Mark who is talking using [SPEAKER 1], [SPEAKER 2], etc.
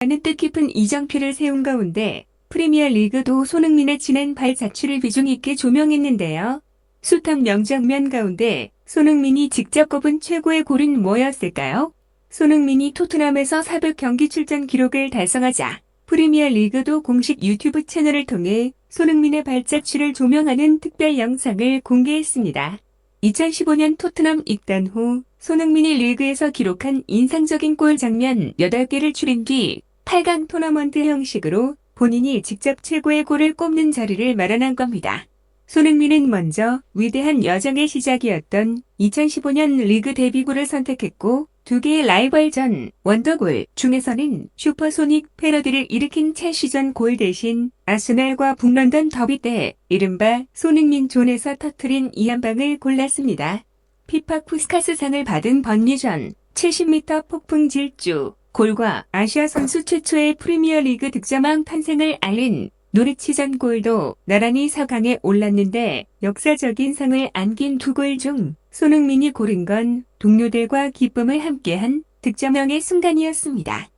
[SPEAKER 1] 라는 뜻깊은 이정표를 세운 가운데 프리미어 리그도 손흥민의 진한 발자취를 비중 있게 조명했는데요. 숱한 명장면 가운데 손흥민이 직접 꼽은 최고의 골은 뭐였을까요? 손흥민이 토트넘에서 400경기 출전 기록을 달성하자 프리미어 리그도 공식 유튜브 채널을 통해 손흥민의 발자취를 조명하는 특별 영상을 공개했습니다. 2015년 토트넘 입단 후 손흥민이 리그에서 기록한 인상적인 골 장면 8개를 추린 뒤 8강 토너먼트 형식으로 본인이 직접 최고의 골을 꼽는 자리를 마련한 겁니다. 손흥민은 먼저 위대한 여정의 시작이었던 2015년 리그 데뷔골을 선택했고 두 개의 라이벌전 원더골 중에서는 슈퍼소닉 패러디를 일으킨 첼시전 골 대신 아스날과 북런던 더비 때 이른바 손흥민 존에서 터트린 이 한 방을 골랐습니다. 피파 푸스카스상을 받은 번리전 70m 폭풍 질주 골과 아시아 선수 최초의 프리미어리그 득점왕 탄생을 알린 노리치전 골도 나란히 4강에 올랐는데 역사적인 상을 안긴 두 골 중 손흥민이 고른 건 동료들과 기쁨을 함께한 득점왕의 순간이었습니다.